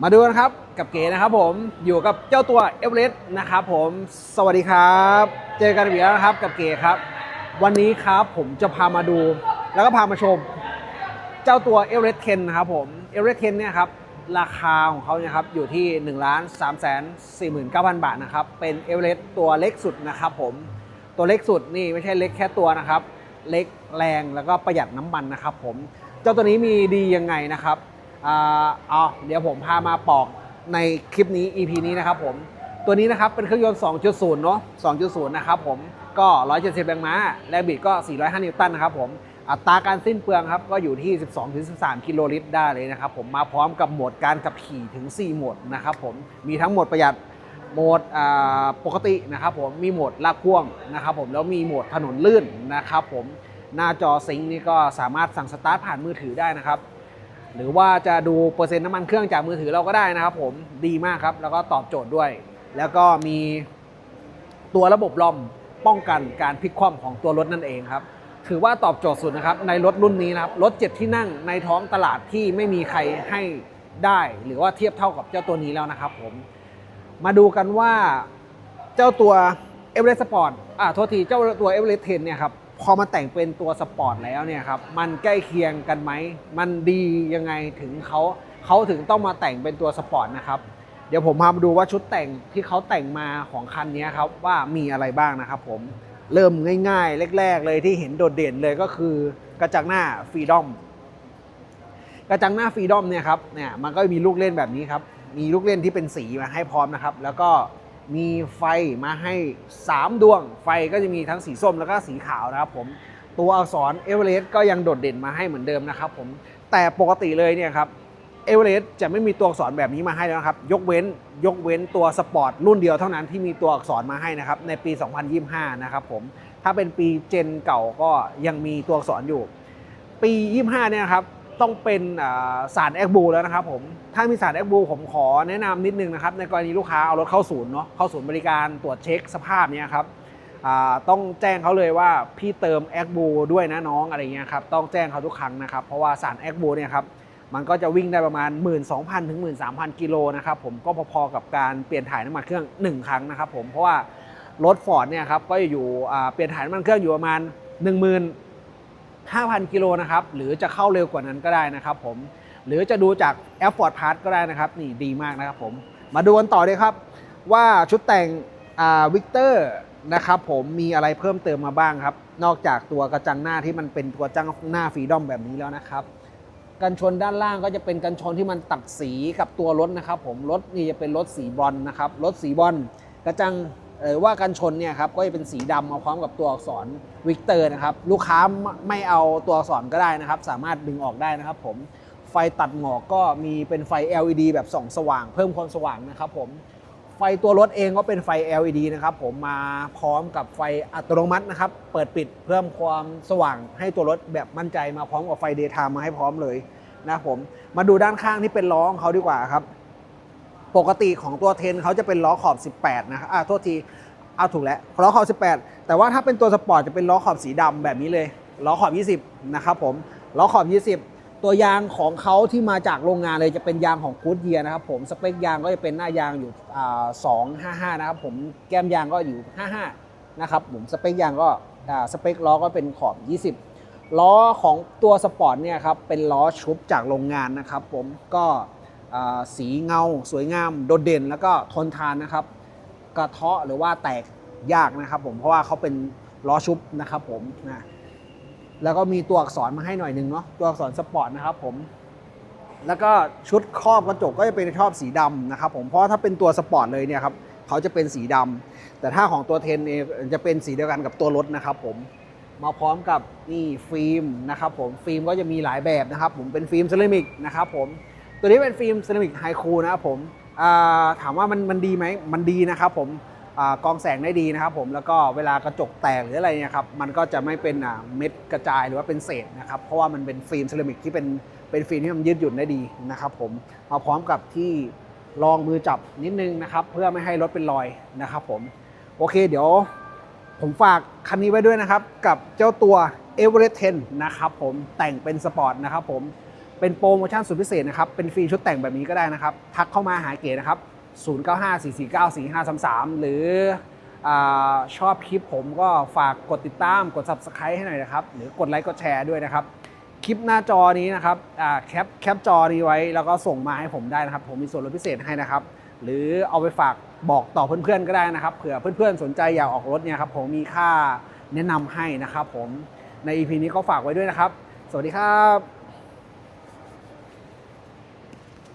มาดูกันครับกับเก๋นะครับผมอยู่กับเจ้าตัวเอเวอเรสต์นะครับผมสวัสดีครับ เจอกันอีกแล้วนะครับกับเก๋ครับ วันนี้ครับผมจะพามาดู แล้วก็พามาชม เจ้าตัวเอเวอเรสต์เคนนะครับผมเอเวอเรสต์เคนเนี่ยครับราคาของเขาเนี่ยครับอยู่ที่1นึ่งล้านสามแสนสี่หมื่นเก้าพันบาทนะครับเป็นเอเวอเรสต์ตัวเล็กสุดนะครับผมตัวเล็กสุดนี่ไม่ใช่เล็กแค่ตัวนะครับ เล็กแรงแล้วก็ประหยัดน้ำมันนะครับผมเจ้าตัวนี้มีดียังไงนะครับ เอาเดี๋ยวผมพามาปอกในคลิปนี้ EP นี้นะครับผม ตัวนี้นะครับเป็นเครื่องยนต์ 2.0 เนาะ2.0 นะครับผม ก็ 170 แรงม้า แรงบิดก็ 405 นิวตันนะครับผม อัตราการสิ้นเปลืองครับ ก็อยู่ที่ 12-13 กิโลลิตรได้เลยนะครับผม มาพร้อมกับโหมดการขับขี่ถึง 4 โหมดนะครับผม มีทั้งโหมดประหยัด โหมดปกตินะครับผม มีโหมดลากพ่วงนะครับผม แล้วมีโหมดถนนลื่นนะครับผม หน้าจอซิงค์นี่ก็สามารถสั่งสตาร์ทผ่านมือถือได้นะครับ หรือว่าจะดูเปอร์เซ็นต์น้ำมันเครื่องจากมือถือเราก็ได้นะครับผมดีมากครับ แล้วก็ตอบโจทย์ด้วย แล้วก็มีตัวระบบลอมป้องกันการพลิกคว่ำของตัวรถนั่นเองครับ ถือว่าตอบโจทย์สุดนะครับ ในรถรุ่นนี้นะครับ รถเจ็ดที่นั่งในท้องตลาดที่ไม่มีใครให้ได้ หรือว่าเทียบเท่ากับเจ้าตัวนี้แล้วนะครับ ผม มาดูกันว่าเจ้าตัว e v e r e s t Sport อ่าโทษทีเจ้าตัว e v e r e s t 10เนี่ยครับ พอมาแต่งเป็นตัวสปอร์ตแล้วเนี่ยครับมันใกล้เคียงกันไหม มันดียังไงถึงเขาเขาถึงต้องมาแต่งเป็นตัวสปอร์ตนะครับเดี๋ยวผมพามาดูว่าชุดแต่งที่เขาแต่งมาของคันนี้ครับว่ามีอะไรบ้างนะครับผมเริ่มง่าย ๆ แรก ๆ เลยที่เห็นโดดเด่นเลยก็คือกระจังหน้าฟรีดอมกระจังหน้าฟรีดอมเนี่ยครับเนี่ยมันก็มีลูกเล่นแบบนี้ครับมีลูกเล่นที่เป็นสีมาให้พร้อมนะครับ แล้วก็ มีไฟมาให้ 3 ดวง ไฟก็จะมีทั้งสีส้มแล้วก็สีขาวนะครับผมตัวอักษรเอเวอเรสต์ก็ยังโดดเด่นมาให้เหมือนเดิมนะครับผมแต่ปกติเลยเนี่ยครับเอเวอเรสต์จะไม่มีตัวอักษรแบบนี้มาให้แล้วนะครับ ยกเว้นยกเว้นตัวสปอร์ตรุ่นเดียวเท่านั้นที่มีตัวอักษรมาให้นะครับในปี 2025 นะครับผมถ้าเป็นปีเจนเก่าก็ยังมีตัวอักษรอยู่ ปี 25 เนี่ยครับ ต้องเป็นสารแอคบูแล้วนะครับผมถ้ามีสารแอคบูผมขอแนะนำนิดนึงนะครับในกรณีลูกค้าเอารถเข้าศูนย์เนาะเข้าศูนย์บริการตรวจเช็คสภาพเนี่ยครับต้องแจ้งเขาเลยว่าพี่เติมแอคบูด้วยนะน้องอะไรเงี้ยครับต้องแจ้งเขาทุกครั้งนะครับเพราะว่าสารแอคบูเนี่ยครับมันก็จะวิ่งได้ประมาณ 12,000ถึง13,000 กิโลนะครับผมก็พอๆกับการเปลี่ยนถ่ายน้ำมันเครื่อง 1 ครั้งนะครับผมเพราะว่ารถฟอร์ดเนี่ยครับก็อยู่เปลี่ยนถ่ายน้ำมันเครื่องอยู่ประมาณ 10,000 5,000 กิโลนะครับ หรือจะเข้าเร็วกว่านั้นก็ได้นะครับผม หรือจะดูจากแอปฟอร์ดพาร์ก็ได้นะครับ นี่ดีมากนะครับผม มาดูกันต่อเลยครับ ว่าชุดแต่งวิกเตอร์นะครับผมมีอะไรเพิ่มเติมมาบ้างครับ นอกจากตัวกระจังหน้าที่มันเป็นตัวจังหน้าฟรีดอมแบบนี้แล้วนะครับกันชนด้านล่างก็จะเป็นกันชนที่มันตัดสีกับตัวรถนะครับ ผมรถนี่จะเป็นรถสีบอลนะครับรถสีบอลกระจัง เอ่อว่ากันชนเนี่ยครับก็จะเป็นสีดำมาพร้อมกับตัวอักษรวิกเตอร์นะครับลูกค้าไม่เอาตัวอักษรก็ได้นะครับ สามารถดึงออกได้นะครับผมไฟตัดหมอกก็มีเป็นไฟ LED แบบส่องสว่าง เพิ่มความสว่างนะครับผมไฟตัวรถเองก็เป็นไฟ LED นะครับผมมาพร้อมกับไฟอัตโนมัตินะครับเปิดปิดเพิ่มความสว่างให้ตัวรถแบบมั่นใจมาพร้อมกับไฟ daytime มาให้พร้อมเลยนะครับผมมาดูด้านข้างที่เป็นล้อของเขาดีกว่าครับ ปกติของตัวเทนเขาจะเป็นล้อขอบ 18 นะครับอ่าโทษที เอาถูกแล้ว ล้อขอบ 18 แต่ว่าถ้าเป็นตัวสปอร์ตจะเป็นล้อขอบสีดำแบบนี้เลย ล้อขอบ 20 นะครับผม ล้อขอบ 20 ตัวยางของเขาที่มาจากโรงงานเลยจะเป็นยางของกูดเยียนะครับผม สเปคยางก็จะเป็นหน้ายางอยู่อ่า255นะครับผม แก้มยางก็อยู่ 55 นะครับผม สเปคยางก็อ่าสเปคล้อก็เป็นขอบ 20 ล้อของตัวสปอร์ตเนี่ยครับ เป็นล้อชุบจากโรงงานนะครับผม ก็ สีเงาสวยงาม โดดเด่น แล้วก็ทนทานนะครับ กระเทาะหรือว่าแตกยากนะครับผมเพราะว่าเขาเป็นล้อชุบนะครับผมนะแล้วก็มีตัวอักษรมาให้หน่อยหนึ่งเนาะตัวอักษรสปอร์ตนะครับผมแล้วก็ชุดครอบกระจกก็จะเป็นชอบสีดำนะครับผมเพราะถ้าเป็นตัวสปอร์ตเลยเนี่ยครับเขาจะเป็นสีดำแต่ถ้าของตัวเทนเองจะเป็นสีเดียวกันกับตัวรถนะครับผมมาพร้อมกับนี่ฟิล์มนะครับผมฟิล์มก็จะมีหลายแบบนะครับผมเป็นฟิล์มเซรามิกนะครับผม ตัวนี้เป็นฟิล์มเซรามิกไฮคูนะครับผมถามว่ามันมันดีไหมมันดีนะครับผมกองแสงได้ดีนะครับผมแล้วก็เวลากระจกแตกหรืออะไรเนี่ยครับมันก็จะไม่เป็นเม็ดกระจายหรือว่าเป็นเศษนะครับเพราะว่ามันเป็นฟิล์มเซรามิกที่เป็นเป็นฟิล์มที่มันยืดหยุ่นได้ดีนะครับผมมาพร้อมกับที่รองมือจับนิดนึงนะครับเพื่อไม่ให้รถเป็นรอยนะครับผมโอเคเดี๋ยวผมฝากคันนี้ไว้ด้วยนะครับกับเจ้าตัว e v e r e s t 10นะครับผมแต่งเป็นสปอร์ตนะครับผม เป็นโปรโมชั่นสุดพิเศษนะครับ เป็นฟรีชุดแต่งแบบนี้ก็ได้นะครับ ทักเข้ามาหาเก๋นะครับ 0954494533 หรืออชอบคลิปผมก็ฝากกดติดตาม กด subscribe ให้หน่อยนะครับ หรือกดไลค์กดแชร์ด้วยนะครับ คลิปหน้าจอนี้นะครับแคปแคปจอนี้ไว้แล้วก็ส่งมาให้ผมได้นะครับ ผมมีส่วนลดพิเศษให้นะครับ หรือเอาไปฝากบอกต่อเพื่อนๆก็ได้นะครับเผื่อเพื่อนๆสนใจอยากออกรถเนี่ยครับผมมีค่าแนะนำให้นะครับผมใน EP นี้ก็ฝากไว้ด้วยนะครับ สวัสดีครับ